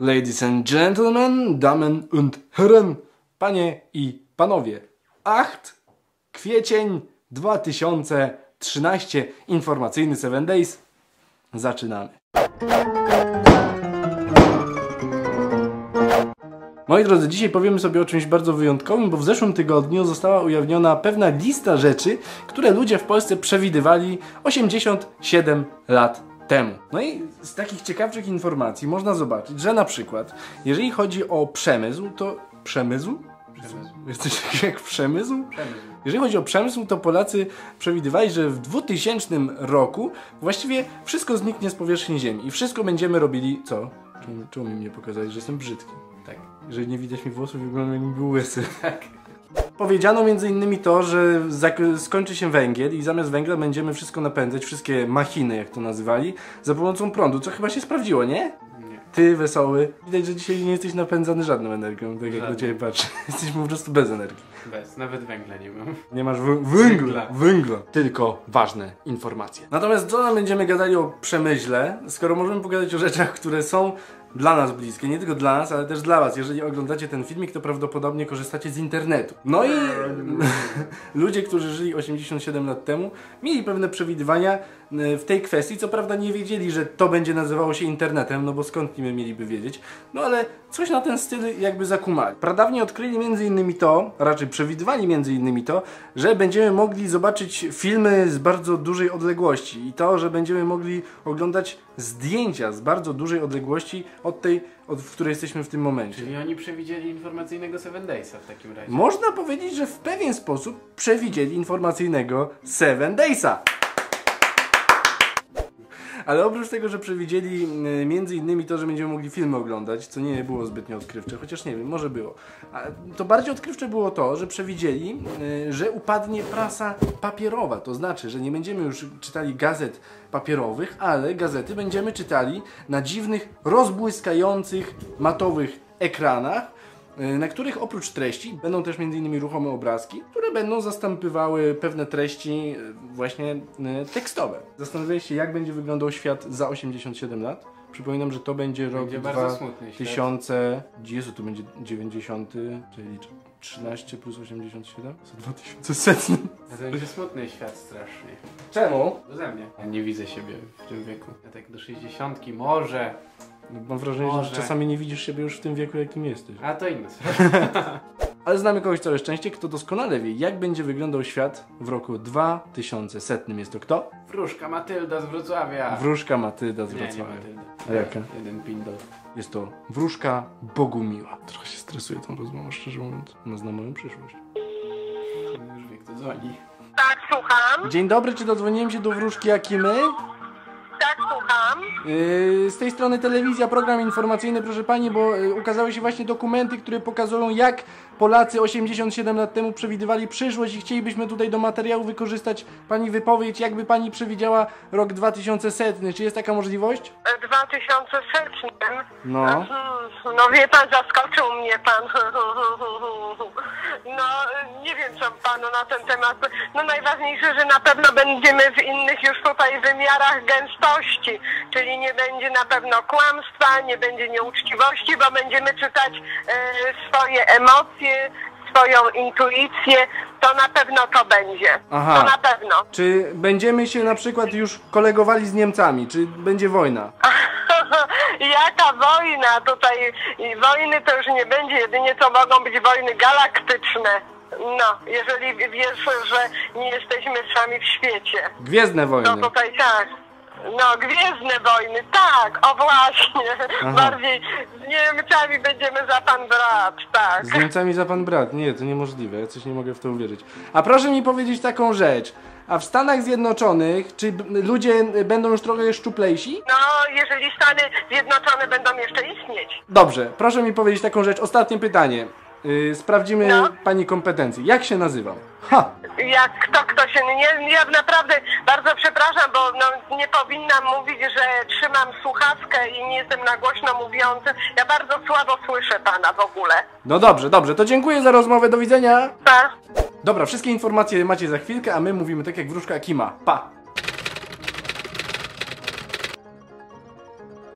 Ladies and gentlemen, Damen und Herren, panie i panowie, acht kwiecień 2013, informacyjny 7 Days. Zaczynamy. Moi drodzy, dzisiaj powiemy sobie o czymś bardzo wyjątkowym, bo w zeszłym tygodniu została ujawniona pewna lista rzeczy, które ludzie w Polsce przewidywali 87 lat temu. No i z takich ciekawszych informacji można zobaczyć, że na przykład, jeżeli chodzi o przemysł, to przemysł? Przemysł. Jesteś jak przemysł? Przemysł. Jeżeli chodzi o przemysł, to Polacy przewidywali, że w 2000 roku właściwie wszystko zniknie z powierzchni Ziemi i wszystko będziemy robili co? Czemu, czemu mi mnie pokazałeś, że jestem brzydki? Tak. Jeżeli nie widać mi włosów, wyglądam jakbym był łysy. Tak. Powiedziano między innymi to, że skończy się węgiel i zamiast węgla będziemy wszystko napędzać, wszystkie machiny, jak to nazywali, za pomocą prądu, co chyba się sprawdziło, nie? Nie. Ty wesoły. Widać, że dzisiaj nie jesteś napędzany żadną energią, tak jak Żadną. na ciebie patrzę. Jesteś po prostu bez energii. Bez. Nawet węgla nie mam. Nie masz wę- węgla. Węgla. Węgla. Tylko ważne informacje. Natomiast co nam będziemy gadali o przemyśle, skoro możemy pogadać o rzeczach, które są dla nas bliskie, nie tylko dla nas, ale też dla was. Jeżeli oglądacie ten filmik, to prawdopodobnie korzystacie z internetu. No i ludzie, którzy żyli 87 lat temu, mieli pewne przewidywania e, w tej kwestii. Co prawda nie wiedzieli, że to będzie nazywało się internetem, no bo skąd niby mieliby wiedzieć. No ale coś na ten styl jakby zakumali. Pradawnie odkryli między innymi to, raczej przewidywali między innymi to, że będziemy mogli zobaczyć filmy z bardzo dużej odległości i to, że będziemy mogli oglądać zdjęcia z bardzo dużej odległości od tej, od, w której jesteśmy w tym momencie. Czyli oni przewidzieli informacyjnego Seven Daysa w takim razie. Można powiedzieć, że w pewien sposób przewidzieli informacyjnego Seven Daysa. Ale oprócz tego, że przewidzieli y, między innymi to, że będziemy mogli filmy oglądać, co nie było zbytnio odkrywcze, chociaż nie wiem, może było. To bardziej odkrywcze było to, że przewidzieli, y, że upadnie prasa papierowa. To znaczy, że nie będziemy już czytali gazet papierowych, ale gazety będziemy czytali na dziwnych, rozbłyskających, matowych ekranach, na których oprócz treści będą też m.in. ruchome obrazki, które będą zastępywały pewne treści y, właśnie y, tekstowe. Zastanawiałeś się, jak będzie wyglądał świat za 87 lat? Przypominam, że to będzie rok Będzie bardzo smutny. 2000... Jezu, to będzie 90... czyli 13 plus 87? To 2100 setny. A to będzie smutny świat strasznie. Czemu? Beze mnie. Ja nie widzę siebie w tym wieku. Ja tak do 60 może. Mam wrażenie, że Może. czasami nie widzisz siebie już w tym wieku, jakim jesteś. A to sprawa. Ale znamy kogoś całe szczęście, kto doskonale wie, jak będzie wyglądał świat w roku 2100. Jest to kto? Wróżka Matylda z Wrocławia. Wróżka Matylda z Nie, nie Wrocławia. Matylda. A jaka? Jeden pindol. Jest to wróżka Bogumiła. Trochę się stresuje tą rozmową, szczerze mówiąc. Ona zna moją przyszłość. Już wie kto dzwoni. Tak, słucham. Dzień dobry, czy dodzwoniłem się do wróżki Akimy? Yy, z tej strony telewizja, program informacyjny, proszę pani, bo yy, ukazały się właśnie dokumenty, które pokazują, jak Polacy 87 lat temu przewidywali przyszłość i chcielibyśmy tutaj do materiału wykorzystać pani wypowiedź, jakby pani przewidziała rok 2100. Czy jest taka możliwość? E, 2000 setnym. No. No wie pan, zaskoczył mnie pan. No, nie wiem co panu na ten temat. No najważniejsze, że na pewno będziemy w innych już tutaj wymiarach gęstości, czyli nie będzie na pewno kłamstwa, nie będzie nieuczciwości, bo będziemy czytać e, swoje emocje, swoją intuicję, to na pewno to będzie. Aha. To na pewno. Czy będziemy się na przykład już kolegowali z Niemcami? Czy będzie wojna? Jaka wojna tutaj? Wojny to już nie będzie, jedynie to mogą być wojny galaktyczne. No, jeżeli wiesz, że nie jesteśmy sami w świecie. Gwiezdne wojny. To tutaj tak. No, gwiezdne wojny, tak, o właśnie. Aha. Bardziej z Niemcami będziemy za pan brat, tak. Z Niemcami za pan brat. Nie, to niemożliwe. Ja coś nie mogę w to uwierzyć. A proszę mi powiedzieć taką rzecz. A w Stanach Zjednoczonych, czy ludzie będą już trochę szczuplejsi? No, jeżeli Stany Zjednoczone będą jeszcze istnieć. Dobrze, proszę mi powiedzieć taką rzecz. Ostatnie pytanie. Yy, sprawdzimy No. pani kompetencje. Jak się nazywam? Ha! Jak kto, kto się nie, ja naprawdę bardzo przepraszam, nie powinnam mówić, że trzymam słuchawkę i nie jestem na głośno mówiący. Ja bardzo słabo słyszę pana w ogóle. No dobrze, dobrze. To dziękuję za rozmowę. Do widzenia. Pa? Dobra, wszystkie informacje macie za chwilkę, a my mówimy tak jak wróżka Kima. Pa!